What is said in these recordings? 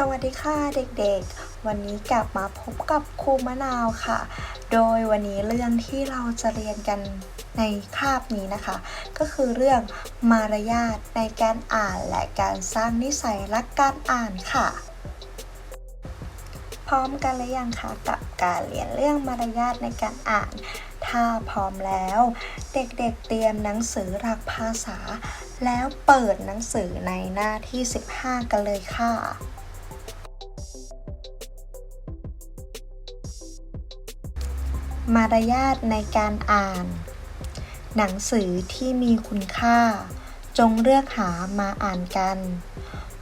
สวัสดีค่ะเด็กๆ วันนี้กลับมาพบกับครูมะนาวค่ะ โดยวันนี้เรื่องที่เราจะเรียนกันในคาบนี้นะคะ ก็คือเรื่องมารยาทในการอ่านและการสร้างนิสัยรักการอ่านค่ะ พร้อมกันหรือยังคะกับการเรียนเรื่องมารยาทในการอ่าน ถ้าพร้อมแล้ว เด็กๆเตรียมหนังสือหลักภาษา แล้วเปิดหนังสือในหน้าที่ 15 กันเลยค่ะ มารยาทในการอ่าน หนังสือที่มีคุณค่า จงเลือกหามาอ่านกัน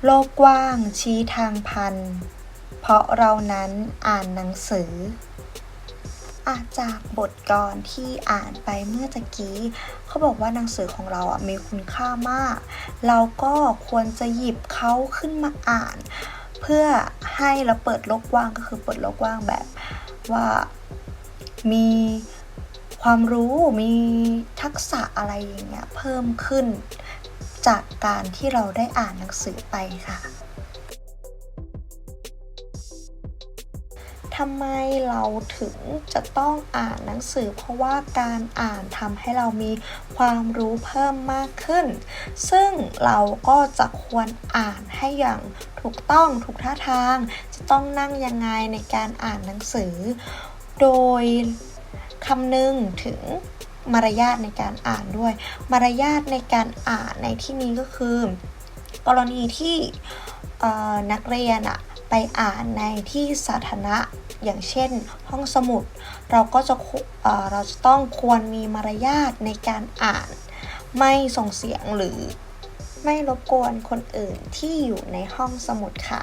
โลกกว้างชี้ทางพัน เพราะเรานั้นอ่านหนังสืออาจากบทกรที่อ่านไปเมื่อตะกี้ เขาบอกว่าหนังสือของเราอะมีคุณค่ามาก เราก็ควรจะหยิบเขาขึ้นมาอ่าน เพื่อให้เราเปิดโลกกว้างก็คือเปิดโลกกว้างแบบว่า มีความรู้มีทักษะอะไรอย่างเงี้ยเพิ่มขึ้นจากการที่เราได้อ่านหนังสือไปค่ะทำไมเราถึงจะต้องอ่านหนังสือ เพราะว่าการอ่านทำให้เรามีความรู้เพิ่มมากขึ้น ซึ่งเราก็จะควรอ่านให้อย่างถูกต้องถูกท่าทาง จะต้องนั่งยังไงในการอ่านหนังสือ โดยคำนึงถึงมารยาทในการอ่านด้วย มารยาทในการอ่านในที่นี้ก็คือ กรณีที่นักเรียนอะไปอ่านในที่สาธารณะอย่างเช่น ห้องสมุด เราก็จะเราจะต้องควรมีมารยาทในการอ่าน ไม่ส่งเสียงหรือไม่รบกวนคนอื่นที่อยู่ในห้องสมุดค่ะ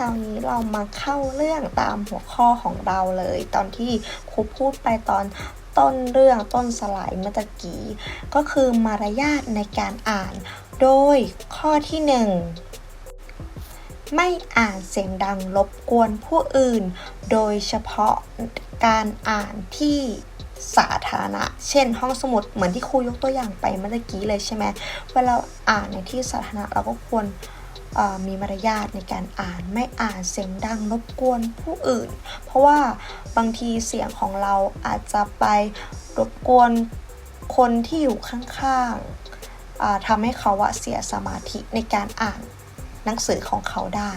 ราวนี้เรามาเข้าเรื่องตามหัวข้อของเราเลย ตอนที่ครูพูดไปตอนต้นเรื่องต้นสลายเมื่อกี้ ก็คือมารยาทในการอ่าน โดยข้อที่ 1 ไม่อ่านเสียงดังรบกวนผู้อื่น โดยเฉพาะการอ่านที่สาธารณะ เช่น ห้องสมุดเหมือนที่ครูยกตัวอย่างไปเมื่อกี้เลยใช่ไหมเวลาอ่านในที่สาธารณะเราก็ควร มีมารยาทในการอ่านไม่อ่านเสียงดังรบกวนผู้อื่น เพราะว่าบางทีเสียงของเราอาจจะไปรบกวนคนที่อยู่ข้างๆทำให้เขาเสียสมาธิในการอ่านหนังสือของเขาได้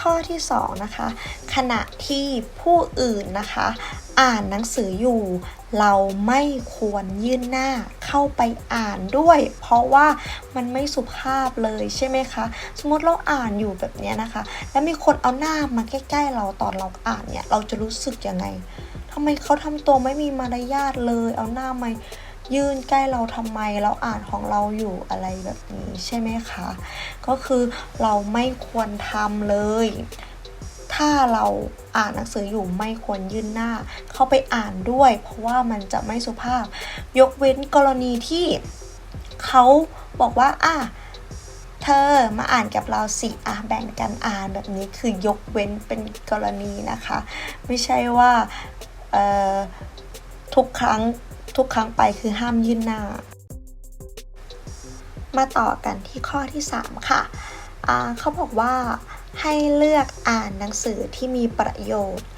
ข้อที่2นะคะขณะที่ผู้อื่นนะคะ อ่านหนังสืออยู่ เราไม่ควรยื่นหน้าเข้าไปอ่านด้วย เพราะว่ามันไม่สุภาพเลยใช่ไหมคะ สมมติเราอ่านอยู่แบบนี้นะคะ แล้วมีคนเอาหน้ามาใกล้ ๆ เราตอนเราอ่านเนี่ยเราจะรู้สึกยังไงทำไมเขาทำตัวไม่มีมารยาทเลย เอาหน้ามายื่นใกล้เราทำไมเราอ่านของเราอยู่อะไรแบบนี้ใช่ไหมคะ ก็คือเราไม่ควรทำเลย ถ้าเราอ่านหนังสืออยู่ไม่ควรยื่นหน้า เข้าไปอ่านด้วย เพราะว่ามันจะไม่สุภาพ ยกเว้นกรณีที่เขาบอกว่าอะเธอมาอ่านกับเราสิอะแบ่งกันอ่านแบบนี้คือยกเว้นเป็นกรณีนะคะ ไม่ใช่ว่าทุกครั้งทุกครั้งไปคือห้ามยื่นหน้า มาต่อกันที่ข้อที่ 3 ค่ะเขาบอกว่า ให้เลือกอ่านหนังสือที่มีประโยชน์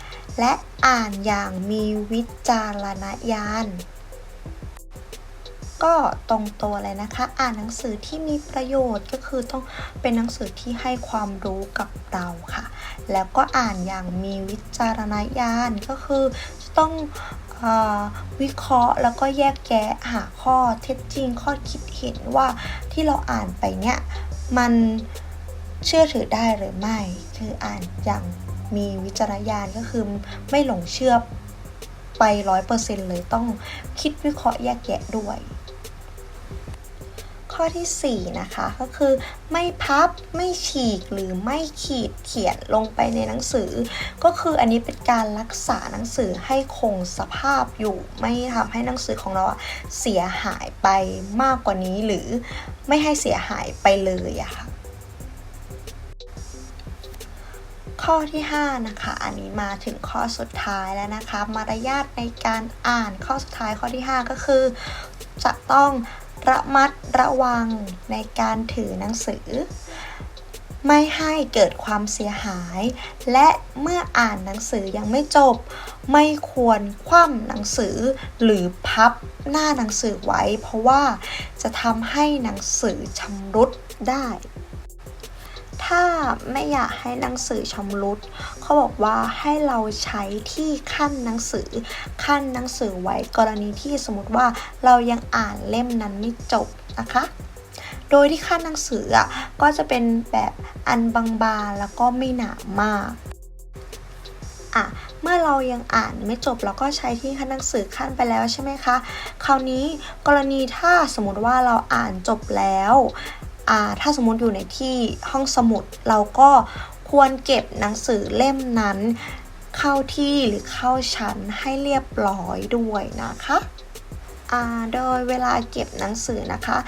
และอ่านอย่างมีวิจารณญาณก็ตรงตัวเลยนะคะ อ่านหนังสือที่มีประโยชน์ก็คือต้องเป็นหนังสือที่ให้ความรู้กับเราค่ะ แล้วก็อ่านอย่างมีวิจารณญาณก็คือจะต้องวิเคราะห์แล้วก็แยกแยะหาข้อเท็จจริงข้อคิดเห็นว่าที่เราอ่านไปเนี่ยมัน เชื่อถือได้หรือไม่คืออ่านอย่างมีวิจารณญาณก็คือไม่หลงเชื่อไปร้อยเปอร์เซ็นต์เลยต้องคิดวิเคราะห์แยกแยะด้วย ข้อที่ 4 นะคะก็คือไม่พับไม่ฉีกหรือไม่ขีดเขียนลงไปในหนังสือ ก็คืออันนี้เป็นการรักษาหนังสือให้คงสภาพอยู่ไม่ทำให้หนังสือของเราเสียหายไปมากกว่านี้หรือไม่ให้เสียหายไปเลยอะค่ะ ข้อที่ 5 นะคะ อันนี้มาถึงข้อสุดท้ายแล้วนะคะ มารยาทในการอ่านข้อสุดท้ายข้อที่ 5 ก็คือ จะต้องระมัดระวังในการถือหนังสือ ไม่ให้เกิดความเสียหาย และเมื่ออ่านหนังสือยังไม่จบ ไม่ควรคว่ำหนังสือหรือพับหน้าหนังสือไว้ เพราะว่าจะทำให้หนังสือชำรุดได้ ถ้าไม่อยากให้หนังสือชำรุดเขาบอกว่าให้เราใช้ที่ขั้นหนังสือ ขั้นหนังสือไว้กรณีที่สมมติว่าเรายังอ่านเล่มนั้นไม่จบนะคะ โดยที่ขั้นหนังสืออะก็จะเป็นแบบอันบางๆแล้วก็ไม่หนามากอะเมื่อเรายังอ่านไม่จบเราก็ใช้ที่ขั้นหนังสือขั้นไปแล้วใช่ไหมคะ คราวนี้กรณีถ้าสมมติว่าเราอ่านจบแล้ว ถ้าสมมติอยู่ในที่ห้องสมุด เราก็ควรเก็บหนังสือเล่มนั้น เข้าที่หรือเข้าชั้นให้เรียบร้อยด้วยนะคะโดยเวลาเก็บหนังสือนะคะ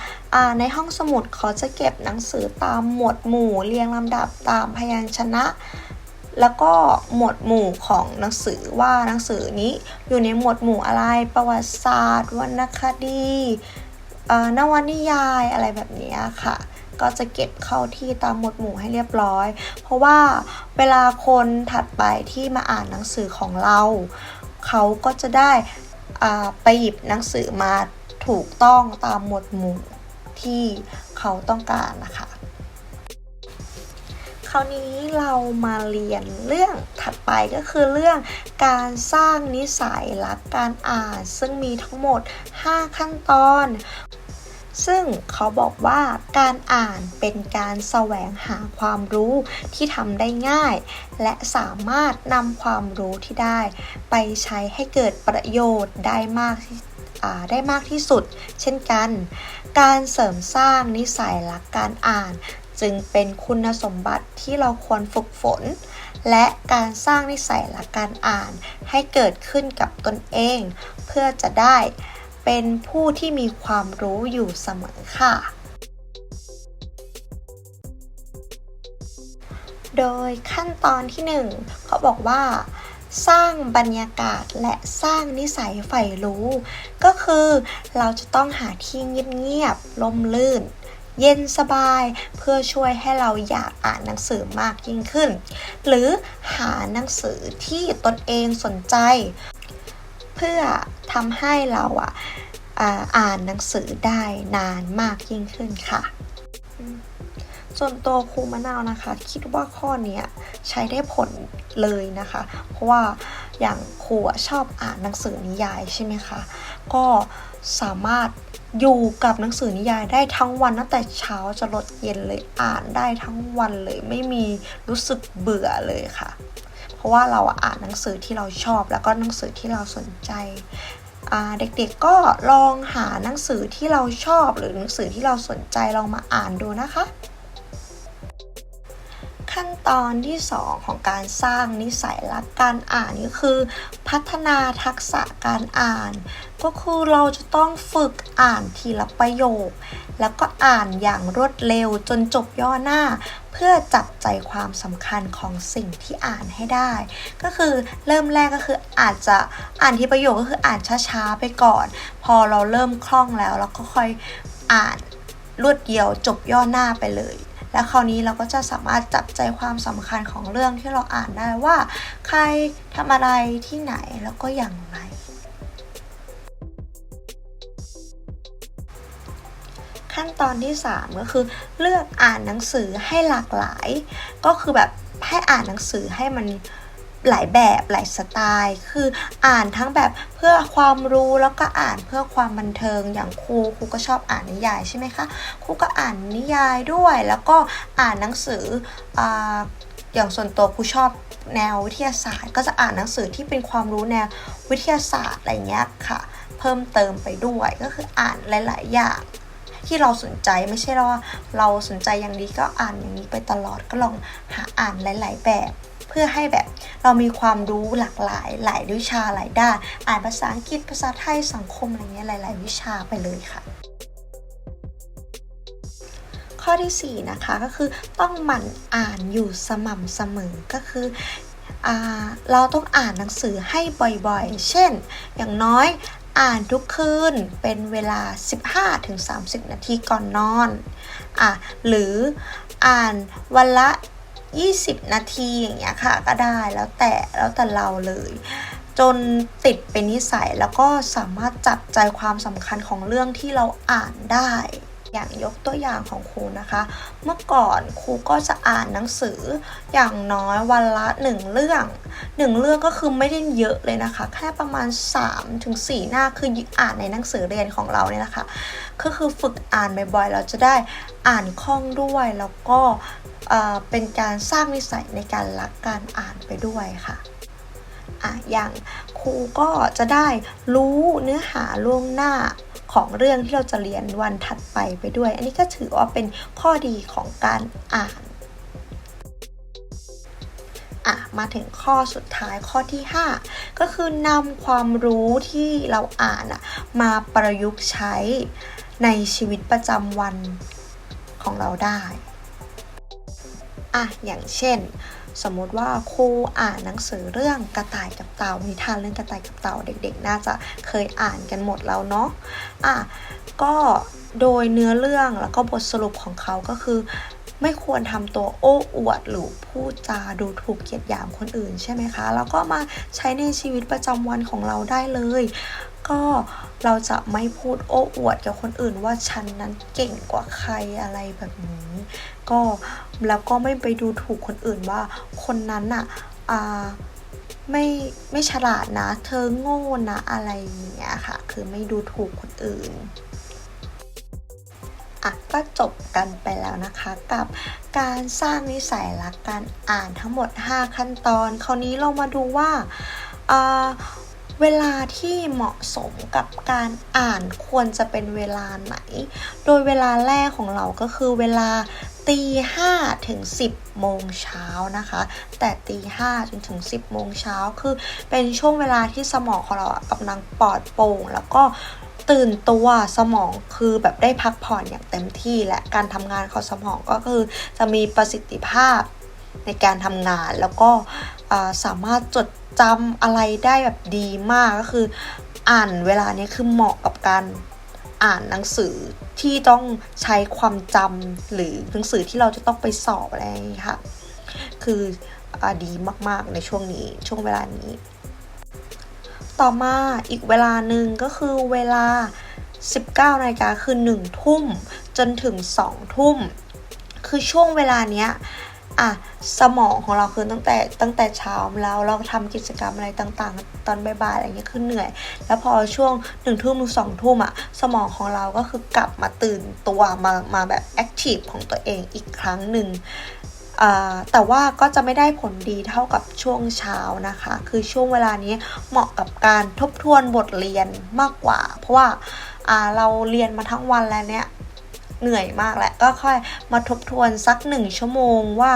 ในห้องสมุดเขาจะเก็บหนังสือตามหมวดหมู่เรียงลำดับตามพยัญชนะ แล้วก็หมวดหมู่ของหนังสือว่าหนังสือนี้อยู่ในหมวดหมู่อะไรประวัติศาสตร์วรรณคดี นวนิยายอะไรแบบนี้ค่ะ ก็จะเก็บเข้าที่ตามหมวดหมู่ให้เรียบร้อย เพราะว่าเวลาคนถัดไปที่มาอ่านหนังสือของเรา เขาก็จะได้ไปหยิบหนังสือมาถูกต้องตามหมวดหมู่ที่เขาต้องการนะคะ คราวนี้เรามาเรียนเรื่องถัดไปก็คือเรื่องการสร้างนิสัยรักการอ่าน ซึ่งมีทั้งหมด 5 ขั้นตอน ซึ่งเขาบอกว่าการอ่านเป็นการแสวงหาความรู้ที่ทำได้ง่าย และสามารถนำความรู้ที่ได้ ไปใช้ให้เกิดประโยชน์ได้มากที่ได้มากที่สุด เช่นกัน การเสริมสร้างนิสัยรักการอ่าน จึงเป็นคุณสมบัติที่เราควรฝึกฝน และการสร้างนิสัยและการอ่านให้เกิดขึ้นกับตนเอง เพื่อจะได้ เป็นผู้ที่มีความรู้อยู่เสมอค่ะ โดยขั้นตอนที่ 1 เขาบอกว่า สร้างบรรยากาศและสร้างนิสัยใฝ่รู้ ก็คือเราจะต้องหาที่เงียบๆลมลื่นเย็นสบายเพื่อช่วยให้เราอยากอ่านหนังสือมากยิ่งขึ้น หรือหาหนังสือที่ตนเองสนใจ เพื่อทำให้เราอะอ่านหนังสือได้นานมากยิ่งขึ้นค่ะ ส่วนตัวครูมะนาวนะคะ คิดว่าข้อนี้ใช้ได้ผลเลยนะคะ เพราะว่าอย่างครูชอบอ่านหนังสือนิยายใช่ไหมคะ ก็สามารถอยู่กับหนังสือนิยายได้ทั้งวันตั้งแต่เช้าจะลดเย็นเลยอ่านได้ทั้งวันเลยไม่มีรู้สึกเบื่อเลยค่ะ เพราะว่าเราอ่านหนังสือที่เราชอบ แล้วก็หนังสือที่เราสนใจเด็กๆก็ลองหาหนังสือที่เราชอบ หรือหนังสือที่เราสนใจลองมาอ่านดูนะคะ ขั้นตอนที่ 2 ของการสร้างนิสัยรักการอ่านก็คือ พัฒนาทักษะการอ่าน ก็คือเราจะต้องฝึกอ่านทีละประโยค แล้วก็อ่านอย่างรวดเร็วจนจบย่อหน้า พื่อจับใจความสำคัญของสิ่งที่อ่านให้ได้ ก็คือเริ่มแรกก็คืออาจจะอ่านที่ประโยคก็คืออ่านช้าๆไปก่อน พอเราเริ่มคล่องแล้วเราก็ค่อยอ่านรวดเดียวจบย่อหน้าไปเลย แล้วคราวนี้เราก็จะสามารถจับใจความสำคัญของเรื่องที่เราอ่านได้ว่า ใครทำอะไรที่ไหนแล้วก็อย่างไร ขั้นตอนที่ 3 ก็คือเลือกอ่านหนังสือให้หลากหลาย ก็คือแบบให้อ่านหนังสือให้มันหลายแบบหลายสไตล์ คืออ่านทั้งแบบเพื่อความรู้แล้วก็อ่านเพื่อความบันเทิงอย่างครูครูก็ชอบอ่านนิยายใช่ไหมคะครูก็อ่านนิยายด้วย แล้วก็อ่านหนังสือออย่างส่วนตัวครูชอบแนววิทยาศาสตร์ ก็จะอ่านหนังสือที่เป็นความรู้แนววิทยาศาสตร์อะไรเงี้ยค่ะ เพิ่มเติมไปด้วยก็คืออ่านหลาย ๆ อย่าง ที่เราสนใจไม่ใช่ว่าเราสนใจอย่างนี้ก็อ่านอย่างนี้ไปตลอดก็ลองหาอ่านหลาย ๆ แบบ เพื่อให้แบบเรามีความรู้หลากหลาย หลายวิชาหลายด้าน อ่านภาษาอังกฤษภาษาไทยสังคมอะไรเงี้ยหลาย ๆ วิชาไปเลยค่ะข้อที่4นะคะก็คือต้องหมั่นอ่านอยู่สม่ำเสมอก็คืออเราต้องอ่านหนังสือให้บ่อยๆ เช่น อย่างน้อย อ่านทุกคืนเป็นเวลา 15-30 นาทีก่อนนอนอะหรืออ่านวันละ 20 นาทีอย่างเงี้ยค่ะก็ได้แล้วแต่แล้วแต่เราเลย จนติดเป็นนิสัยแล้วก็สามารถจับใจความสำคัญของเรื่องที่เราอ่านได้ อย่างยกตัวอย่างของครูนะคะ เมื่อก่อนครูก็จะอ่านหนังสืออย่างน้อยวันละหนึ่งเรื่องหนึ่งเรื่องก็คือไม่ได้เยอะเลยนะคะ แค่ประมาณ 3-4ถึงหน้าคืออ่านในหนังสือเรียนของเราเนี่ยนะคะ ก็คือฝึกอ่านบ่อยๆ เราจะได้อ่านคล่องด้วยแล้วก็เอ่อเป็นการสร้างนิสัยในการรักการอ่านไปด้วยค่ะอะอย่างครูก็จะได้รู้เนื้อหาล่วงหน้า ของเรื่องที่เราจะเรียนวันถัดไปไปด้วย อันนี้ก็ถือว่าเป็นข้อดีของการอ่านอะมาถึงข้อสุดท้ายข้อที่ 5 ก็คือนำความรู้ที่เราอ่านอะมาประยุกต์ใช้ในชีวิตประจำวันของเราได้อะอย่างเช่น สมมติว่าครูอ่านหนังสือเรื่องกระต่ายกับเต่านิทานเรื่องกระต่ายกับเต่าเด็ก ๆ น่าจะเคยอ่านกันหมดแล้วเนาะอะก็โดยเนื้อเรื่องแล้วก็บทสรุปของเขาก็คือ ไม่ควรทำตัวโอ้อวดหรือพูดจาดูถูกเกียดหยามคนอื่นใช่ไหมคะ แล้วก็มาใช้ในชีวิตประจำวันของเราได้เลย ก็เราจะไม่พูดโอ้อวดกับคนอื่นว่าฉันนั้นเก่งกว่าใครอะไรแบบนี้ ก็แล้วก็ไม่ไปดูถูกคนอื่นว่าคนนั้นอะอ่าไม่ไม่ฉลาดนะ เธอโง่นะอะไรอย่างเงี้ยค่ะ คือไม่ดูถูกคนอื่น อะก็จบกันไปแล้วนะคะกับการสร้างนิสัยรักการอ่านทั้งหมด 5 ขั้นตอน คราวนี้เรามาดูว่าเวลาที่เหมาะสมกับการอ่านควรจะเป็นเวลาไหน โดยเวลาแรกของเราก็คือเวลาตีห้าถึง10โมงเช้านะคะ แต่ตีห้าจนถึง10โมงเช้าคือเป็นช่วงเวลาที่สมองของเรากำลังปลอดโปร่ง แล้วก็ ตื่นตัวสมองคือแบบได้พักผ่อนอย่างเต็มที่และการทำงานของสมองก็คือจะมีประสิทธิภาพในการทำงานแล้วก็สามารถจดจำอะไรได้แบบดีมากก็คือ อ่านเวลานี้คือเหมาะกับการอ่านหนังสือที่ต้องใช้ความจำหรือหนังสือที่เราจะต้องไปสอบอะไรอย่างนี้ค่ะ คืออดีมากๆในช่วงนี้ช่วงเวลานี้ ต่อมาอีกเวลาหนึ่งก็คือเวลา 19นาฬิกาคือ 1 ทุ่มจนถึง 2 ทุ่ม คือช่วงเวลาเนี้ยอะสมองของเราคือตั้งแต่ตั้งแต่เช้าแล้วเราทำกิจกรรมอะไรต่างๆ ตอนบ่ายๆอะไรเงี้ยคือเหนื่อย แล้วพอช่วงหนึ่งทุ่มถึงสองทุ่มอะสมองของเราก็คือกลับมาตื่นตัวมามาแบบแอคทีฟของตัวเองอีกครั้งหนึ่ง แต่ว่าก็จะไม่ได้ผลดีเท่ากับช่วงเช้านะคะ คือช่วงเวลานี้เหมาะกับการทบทวนบทเรียนมากกว่า เพราะว่าเราเรียนมาทั้งวันแล้วเนี้ยเหนื่อยมากแหละก็ค่อยมาทบทวนสักหนึ่งชั่วโมงว่า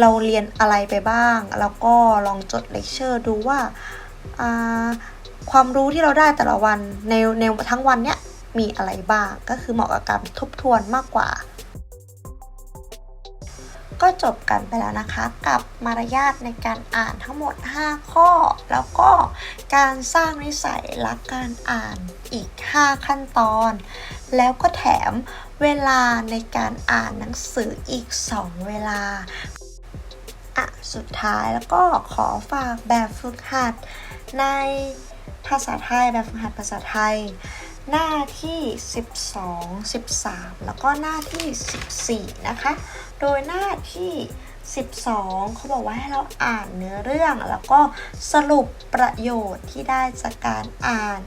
เราเรียนอะไรไปบ้าง แล้วก็ลองจดเลคเชอร์ดูว่าความรู้ที่เราได้แต่ละวันในในทั้งวันเนี้ยมีอะไรบ้าง ก็คือเหมาะกับการทบทวนมากกว่า ก็จบกันไปแล้วนะคะ กับมารยาทในการอ่านทั้งหมด 5 ข้อ แล้วก็การสร้างนิสัยรักการอ่านอีก 5 ขั้นตอน แล้วก็แถมเวลาในการอ่านหนังสืออีก 2 เวลาอะสุดท้ายแล้วก็ขอฝากแบบฝึกหัดในภาษาไทยแบบฝึกหัดภาษาไทย หน้าที่ 12 13 แล้วก็หน้าที่ 14 นะคะ โดยหน้าที่ 12 เขาบอกว่าให้เราอ่านเนื้อเรื่อง แล้วก็สรุปประโยชน์ที่ได้จากการอ่าน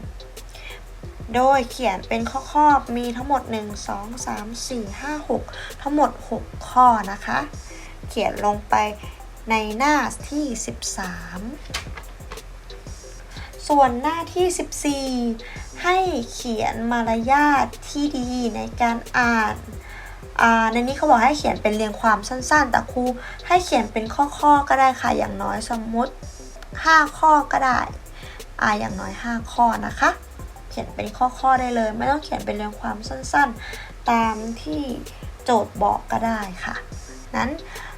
โดยเขียนเป็นข้อๆมีทั้งหมด 1 2 3 4 5 6 ทั้งหมด 6 ข้อนะคะ เขียนลงไปในหน้าที่ 13ส่วนหน้าที่ 14 ให้เขียนมารยาทที่ดีในการอ่าน ในนี้เขาบอกให้เขียนเป็นเรียงความสั้นๆ แต่ครูให้เขียนเป็นข้อๆก็ได้ค่ะ อย่างน้อยสมมติ 5 ข้อก็ได้อ่าอย่างน้อย 5 ข้อนะคะ เขียนเป็นข้อๆได้เลย ไม่ต้องเขียนเป็นเรียงความสั้นๆ ตามที่โจทย์บอกก็ได้ค่ะ นั้น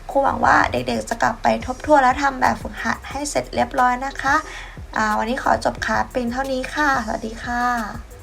ครูหวังว่าเด็กๆจะกลับไปทบทวนและทำแบบฝึกหัดให้เสร็จเรียบร้อยนะคะ วันนี้ขอจบคลาสเพียงเท่านี้ค่ะ สวัสดีค่ะ